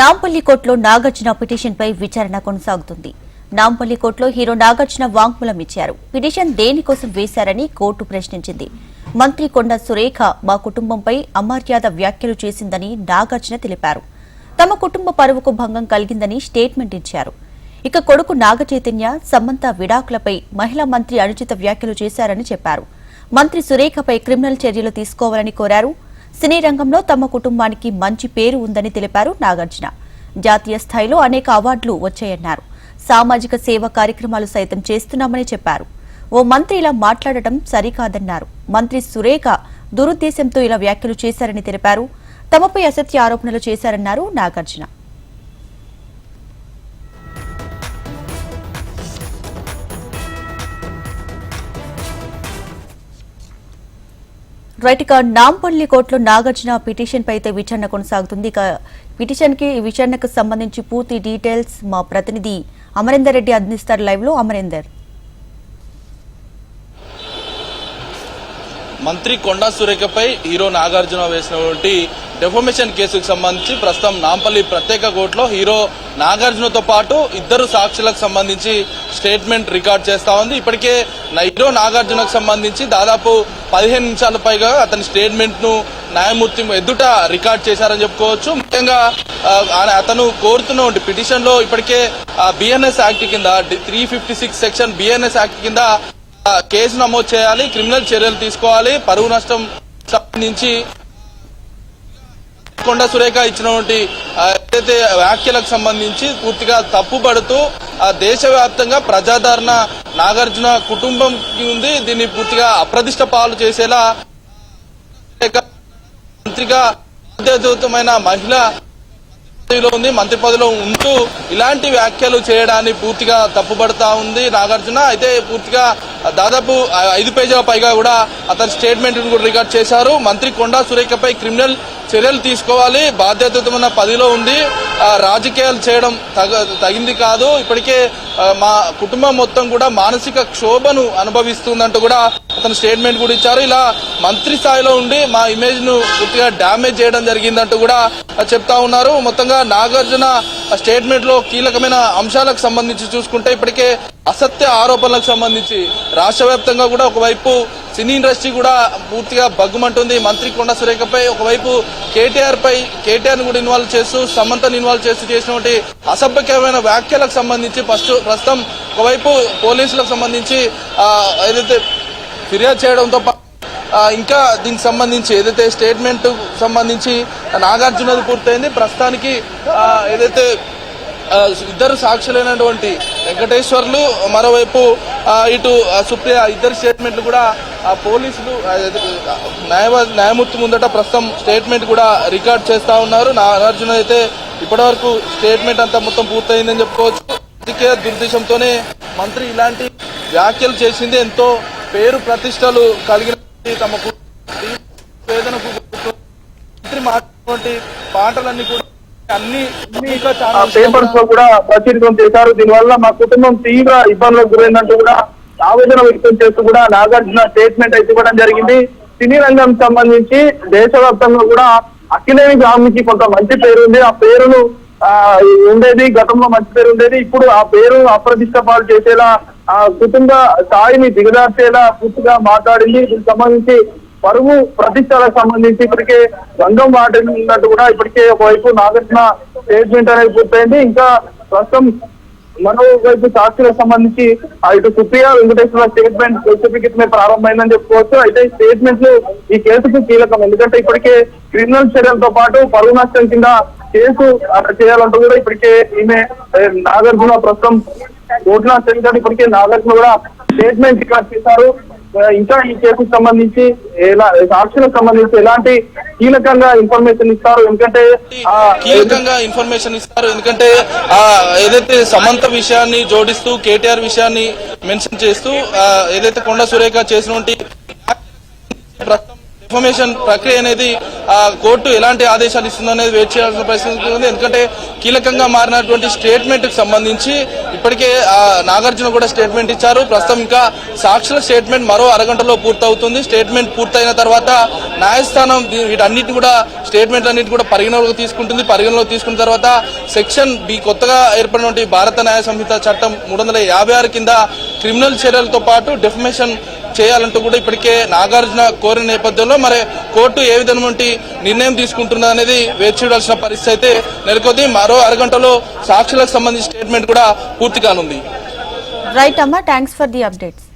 నాంపల్లి కోర్టులో నాగార్జున పిటిషన్పై విచారణ కొనసాగుతుంది. నాంపల్లి కోర్టులో హీరో నాగార్జున వాంగ్మూలం ఇచ్చారు పిటిషన్ దేనికోసం వేశారని కోర్టు ప్రశ్నించింది. మంత్రి కొండ సురేఖ మా కుటుంబంపై అమర్యాద వ్యాఖ్యలు చేసిందని నాగార్జున తెలిపారు. తమ కుటుంబ పరువుకు భంగం కలిగిందని స్టేట్మెంట్ ఇచ్చారు. ఇక కొడుకు నాగచైతన్య సమంత విడాకులపై మహిళా మంత్రి అనుచిత వ్యాఖ్యలు చేశారని చెప్పారు. మంత్రి సురేఖపై క్రిమినల్ చర్యలు తీసుకోవాలని కోరారు. సినీ రంగంలో తమ కుటుంబానికి మంచి పేరు ఉందని తెలిపారు నాగార్జున. జాతీయ స్థాయిలో అనేక అవార్డులు వచ్చాయన్నారు. సామాజిక సేవ కార్యక్రమాలు సైతం చేస్తున్నామని చెప్పారు. ఓ మంత్రి ఇలా మాట్లాడటం సరికాదన్నారు. మంత్రి సురేఖ దురుద్దేశంతో ఇలా వ్యాఖ్యలు చేశారని తెలిపారు. తమపై అసత్య ఆరోపణలు చేశారన్నారు నాగార్జున. రైట్ ఇక నాంపల్లి కోర్టులో నాగార్జున పిటిషన్ పై అయితే విచారణ కొనసాగుతుంది. ఇక పిటిషన్కి విచారణకు సంబంధించి పూర్తి డీటెయిల్స్ మా ప్రతినిధి అమరేందర్ రెడ్డి అందిస్తారు లైవ్లో. అమరేందర్. మంత్రి కొండా సురేఖపై హీరో నాగార్జున వేసినటువంటి డెఫోమేషన్ కేసుకు సంబంధించి ప్రస్తుతం నాంపల్లి ప్రత్యేక కోర్టులో హీరో నాగార్జునతో పాటు ఇద్దరు సాక్షులకు సంబంధించి స్టేట్మెంట్ రికార్డ్ చేస్తా ఉంది. ఇప్పటికే హీరో నాగార్జునకు సంబంధించి దాదాపు పదిహేను నిమిషాల పైగా అతని స్టేట్మెంట్ను న్యాయమూర్తి ఎదుట రికార్డ్ చేశారని చెప్పుకోవచ్చు. ముఖ్యంగా ఆయన- అతను కోరుతున్న పిటిషన్లో ఇప్పటికే బిఎన్ఎస్ యాక్ట్ కింద three fifty six section BNS act కింద కేసు నమోదు చేయాలి క్రిమినల్ చర్యలు తీసుకోవాలి పరువు నష్టం సంబంధించి కొండ సురేఖ ఇచ్చినటువంటి ఏదైతే వ్యాఖ్యలకు సంబంధించి పూర్తిగా తప్పుపడుతూ ఆ దేశవ్యాప్తంగా ప్రజాదరణ నాగార్జున కుటుంబంకి ఉంది. దీన్ని పూర్తిగా అప్రదిష్ట పాలు చేసేలా మంత్రిగా బాధ్యతమైన మహిళ పదవిలో ఉంది మంత్రి పదవిలో ఉంటూ ఇలాంటి వ్యాఖ్యలు చేయడాన్ని పూర్తిగా తప్పుపడతా ఉంది నాగార్జున. అయితే పూర్తిగా దాదాపు ఐదు పేజీల పైగా కూడా అతని స్టేట్మెంట్ కూడా రికార్డ్ చేశారు. మంత్రి కొండా సురేఖపై క్రిమినల్ చర్యలు తీసుకోవాలి. బాధ్యతమైన పదిలో ఉంది రాజకీయాలు చేయడం తగ తగింది కాదు. ఇప్పటికే మా కుటుంబం మొత్తం కూడా మానసిక క్షోభను అనుభవిస్తుందంటూ కూడా అతను స్టేట్మెంట్ కూడా ఇచ్చారు. ఇలా మంత్రి స్థాయిలో ఉండి మా ఇమేజ్ను పూర్తిగా డ్యామేజ్ చేయడం జరిగిందంటూ కూడా చెప్తా ఉన్నారు. మొత్తంగా నాగార్జున స్టేట్మెంట్లో కీలకమైన అంశాలకు సంబంధించి చూసుకుంటే ఇప్పటికే అసత్య ఆరోపణలకు సంబంధించి రాష్ట్ర వ్యాప్తంగా కూడా ఒకవైపు సినీ ఇండస్ట్రీ కూడా పూర్తిగా బగ్గుమంటుంది. మంత్రి కొండ సురేఖపై ఒకవైపు కేటీఆర్ పై కేటీఆర్ కూడా ఇన్వాల్వ్ చేస్తూ సమంతను ఇన్వాల్వ్ చేస్తూ చేసినటువంటి అసభ్యకరమైన వ్యాఖ్యలకు సంబంధించి ఫస్ట్ ప్రస్తుతం ఒకవైపు పోలీసులకు సంబంధించి ఏదైతే ఫిర్యాదు చేయడంతో ఇంకా దీనికి సంబంధించి ఏదైతే స్టేట్మెంట్ సంబంధించి నాగార్జునది పూర్తయింది. ప్రస్తుతానికి ఏదైతే ఇద్దరు సాక్షులైనటువంటి వెంకటేశ్వర్లు మరోవైపు ఇటు సుప్రియ ఇద్దరు స్టేట్మెంట్లు కూడా ఆ, పోలీసులు న్యాయ న్యాయమూర్తి ముందట ప్రస్తుతం స్టేట్మెంట్ కూడా రికార్డ్ చేస్తా ఉన్నారు. నాగార్జున అయితే ఇప్పటివరకు స్టేట్మెంట్ అంతా మొత్తం పూర్తయిందని చెప్పుకోవచ్చు. రాజకీయ దుర్దేశంతోనే మంత్రి ఇలాంటి వ్యాఖ్యలు చేసింది. ఎంతో పేరు ప్రతిష్టలు కలిగిన తమకు వేదనకు మంత్రి మాట్లాడినటువంటి పాటలన్నీ కూడా పేపర్స్లో కూడా ప్రచురితం చేశారు. దీనివల్ల మా కుటుంబం తీవ్ర ఇబ్బందులకు గురైందంటూ కూడా ఆవేదన వ్యక్తం చేస్తూ కూడా నాగార్జున స్టేట్మెంట్ అయితే ఇవ్వడం జరిగింది. సినీ రంగం సంబంధించి దేశవ్యాప్తంగా కూడా అఖిలేని గ్రామానికి కొంత మంచి పేరు ఉంది. ఆ పేరును ఆ ఉండేది గతంలో మంచి పేరు ఉండేది. ఇప్పుడు ఆ పేరు అప్రతిష్ట పాలు చేసేలా ఆ కుటుంబ స్థాయిని దిగదార్చేలా పూర్తిగా మాట్లాడింది. దీనికి సంబంధించి పరువు ప్రతిష్టలకు సంబంధించి ఇప్పటికే రంగం వాటినట్టు కూడా ఇప్పటికే ఒకవైపు నాగార్జున స్టేట్మెంట్ అనేది పూర్తయింది. ఇంకా ప్రస్తుతం మరోవైపు సాక్షులకు సంబంధించి ఆ ఇటు సుప్రియ వెంకటేశ్వర స్టేట్మెంట్ సర్టిఫికెట్ ప్రారంభమైందని చెప్పుకోవచ్చు. అయితే ఈ స్టేట్మెంట్లు ఈ కేసుకు కీలకం. ఎందుకంటే ఇప్పటికే క్రిమినల్ చర్యలతో పాటు పరువు నష్టం కింద కేసు చేయాలంటూ కూడా ఇప్పటికే ఈమె నాగార్జున ప్రస్తుతం కోర్టులో స్టేట్మెంట్ ఇప్పటికే నాగార్జున కూడా స్టేట్మెంట్ ఇక్కడ చేశారు ఇంకా ఈ కేసుకు సంబంధించి ఎలా సాక్షులకు సంబంధించి ఎలాంటి కీలకంగా ఇన్ఫర్మేషన్ ఇస్తారు? ఎందుకంటే కీలకంగా ఇన్ఫర్మేషన్ ఇస్తారు. ఎందుకంటే ఆ ఏదైతే సమంత విషయాన్ని జోడిస్తూ కేటీఆర్ విషయాన్ని మెన్షన్ చేస్తూ ఏదైతే కొండ సురేఖ చేసినటువంటి ఇన్ఫర్మేషన్ ప్రక్రియ అనేది ఆ, కోర్టు ఎలాంటి ఆదేశాలు ఇస్తుందో అనేది వెయిట్ చేయాల్సిన పరిస్థితి ఉంది. ఎందుకంటే కీలకంగా మారినటువంటి స్టేట్మెంట్కి సంబంధించి ఇప్పటికే నాగార్జున కూడా స్టేట్మెంట్ ఇచ్చారు. ప్రస్తుతం ఇంకా సాక్షుల స్టేట్మెంట్ మరో అరగంటలో పూర్తవుతుంది. స్టేట్మెంట్ పూర్తయిన తర్వాత న్యాయస్థానం వీటన్నిటిని కూడా స్టేట్మెంట్ అన్నిటి కూడా పరిగణలోకి తీసుకుంటుంది. పరిగణలోకి తీసుకున్న తర్వాత సెక్షన్ బి కొత్తగా ఏర్పడినటువంటి భారత న్యాయ సంహిత చట్టం మూడు వందల యాభై ఆరు కింద క్రిమినల్ చర్యలతో పాటు డెఫమేషన్ చేయాలంటూ కూడా ఇప్పటికే నాగార్జున కోరిన నేపథ్యంలో మరి కోర్టు ఏ విధమైనటువంటి నిర్ణయం తీసుకుంటున్నది అనేది వేచి చూడాల్సిన పరిస్థితి అయితే నెలకొద్ది. మరో అరగంటలో సాక్షులకు సంబంధించిన స్టేట్మెంట్ కూడా పూర్తి కానుంది. రైట్ అమ్మా థ్యాంక్స్ ఫర్ ది అప్డేట్స్